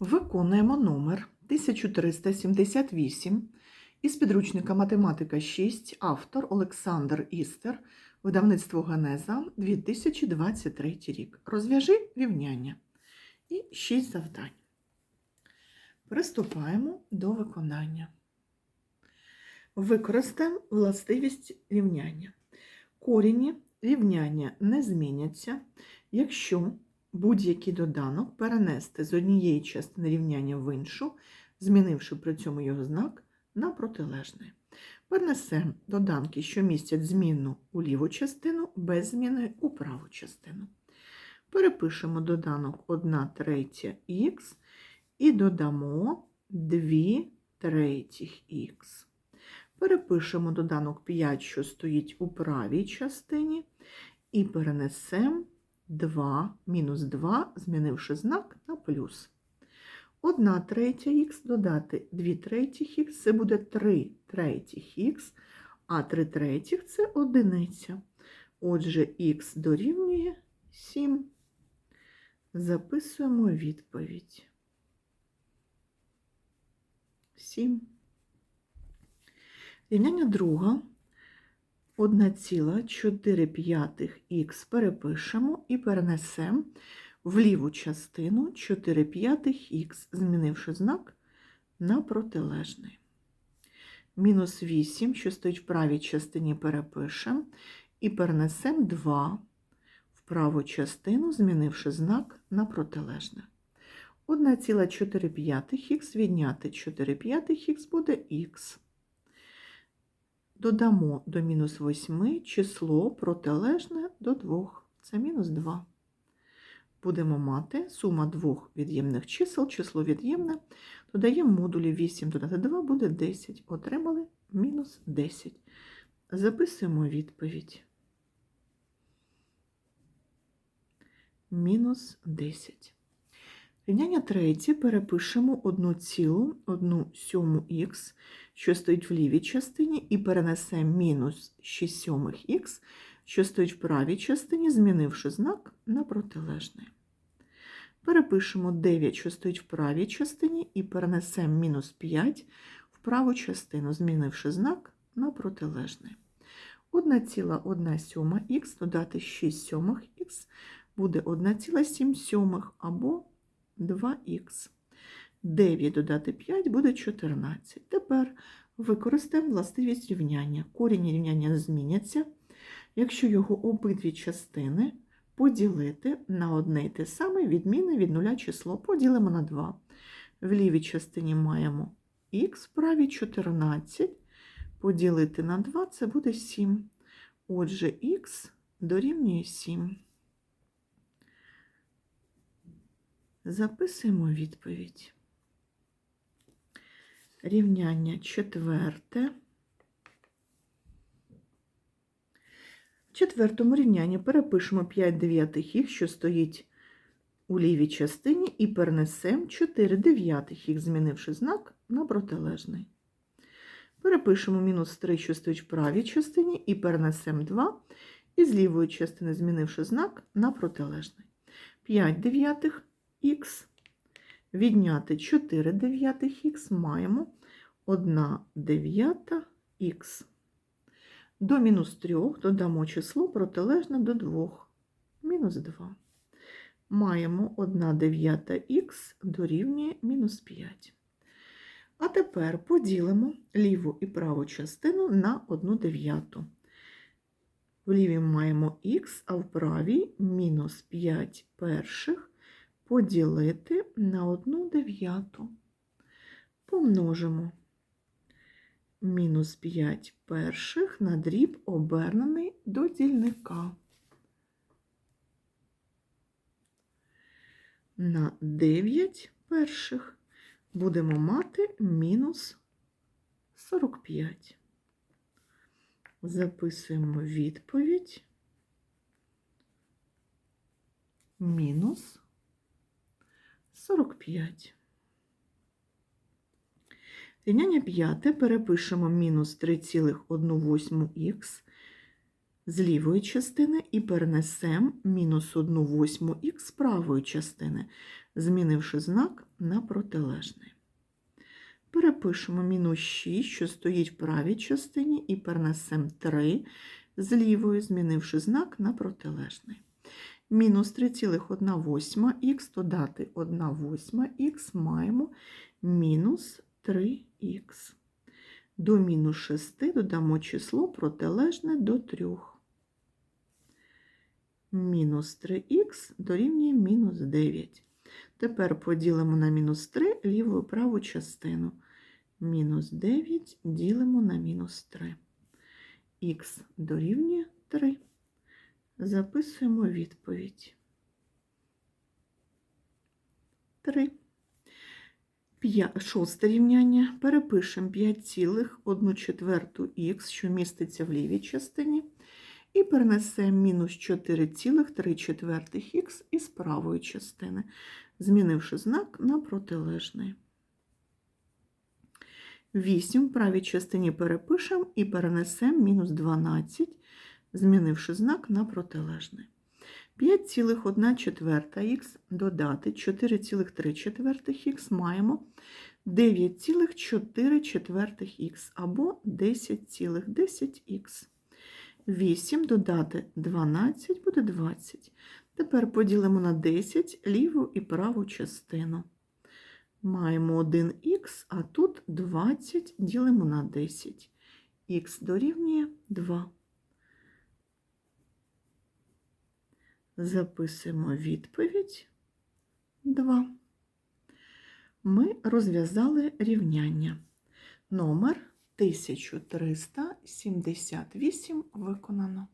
Виконуємо номер 1378 із підручника Математика 6, автор Олександр Істер, видавництво Генеза 2023 рік. Розв'яжи рівняння. І 6 завдань. Приступаємо до виконання. Використаємо властивість рівняння. Корінні рівняння не зміняться, якщо будь-який доданок перенести з однієї частини рівняння в іншу, змінивши при цьому його знак на протилежний. Перенесемо доданки, що містять змінну у ліву частину, без зміни у праву частину. Перепишемо доданок 1 третя х і додамо 2 третіх х. Перепишемо доданок 5, що стоїть у правій частині, і перенесемо 2 мінус 2, змінивши знак на плюс. 1 третя х додати 2 третіх х, це буде 3 третіх х, а 3 третіх це одиниця. Отже, х дорівнює 7. Записуємо відповідь. 7. Рівняння друга. 1,4 х перепишемо і перенесемо в ліву частину 4 х, змінивши знак на протилежний. Мінус 8, що стоїть в правій частині, перепишемо і перенесемо 2 в праву частину, змінивши знак на протилежне. 1,4 х відняти 4 х буде х. Додамо до мінус 8 число протилежне до 2. Це мінус 2. Будемо мати сума двох від'ємних чисел, число від'ємне. Додаємо модулі 8 додати 2 буде 10. Отримали мінус 10. Записуємо відповідь. Мінус 10. Рівняння третє перепишемо 1,1 сьому х, що стоїть в лівій частині, і перенесемо мінус 6 сьомих х, що стоїть в правій частині, змінивши знак на протилежний. Перепишемо 9, що стоїть в правій частині, і перенесемо мінус 5 в праву частину, змінивши знак на протилежний. 1,1 сьома х додати 6 сьомих х буде 1,7 сьомих або 2х. 9 додати 5 буде 14. Тепер використаємо властивість рівняння. Корінь рівняння зміняться, якщо його обидві частини поділити на одне й те саме відмінне від нуля число. Поділимо на 2. В лівій частині маємо х, в правій 14. Поділити на 2 це буде 7. Отже, х дорівнює 7. Записуємо відповідь. Рівняння четверте. В четвертому рівнянні перепишемо 5 дев'ятих х, що стоїть у лівій частині, і перенесемо 4 дев'ятих х, змінивши знак на протилежний. Перепишемо мінус 3, що стоїть в правій частині, і перенесемо 2, і з лівої частини, змінивши знак на протилежний. 5 дев'ятих х. Відняти 4 дев'ятих х маємо 1 дев'ята х. До мінус 3 додамо число протилежне до 2. Мінус 2. Маємо 1 дев'ята х дорівнює мінус 5. А тепер поділимо ліву і праву частину на 1 дев'яту. В лівій маємо х, а в правій мінус 5 перших поділити на 1 дев'яту. Помножимо мінус 5 перших на дріб обернений до дільника. На 9 перших будемо мати мінус 45. Записуємо відповідь. Мінус 45. Рівняння п'яте перепишемо мінус 3,18х, з лівої частини і перенесемо мінус 1 восьму х з правої частини, змінивши знак на протилежний. Перепишемо мінус 6, що стоїть в правій частині, і перенесемо 3 з лівої, змінивши знак на протилежний. Мінус 3,1 х додати 1 восьма х маємо мінус 3х. До мінус 6 додамо число протилежне до 3. Мінус 3х дорівнює мінус 9. Тепер поділимо на мінус 3 ліву і праву частину. Мінус 9 ділимо на мінус 3. Х дорівнює 3. Записуємо відповідь. 3. П'я- Шосте рівняння. Перепишемо 5,1 четверту х, що міститься в лівій частині, і перенесемо мінус 4,3 х із правої частини, змінивши знак на протилежний. 8 в правій частині перепишемо і перенесемо мінус 12, змінивши знак на протилежний. 5,1 четверта х додати 4,3 четвертих х маємо 9,4 четвертих х або 10,10х. 8 додати 12 буде 20. Тепер поділимо на 10 ліву і праву частину. Маємо 1х, а тут 20 ділимо на 10. Х дорівнює 2. Записуємо відповідь 2. Ми розв'язали рівняння. Номер 1378 виконано.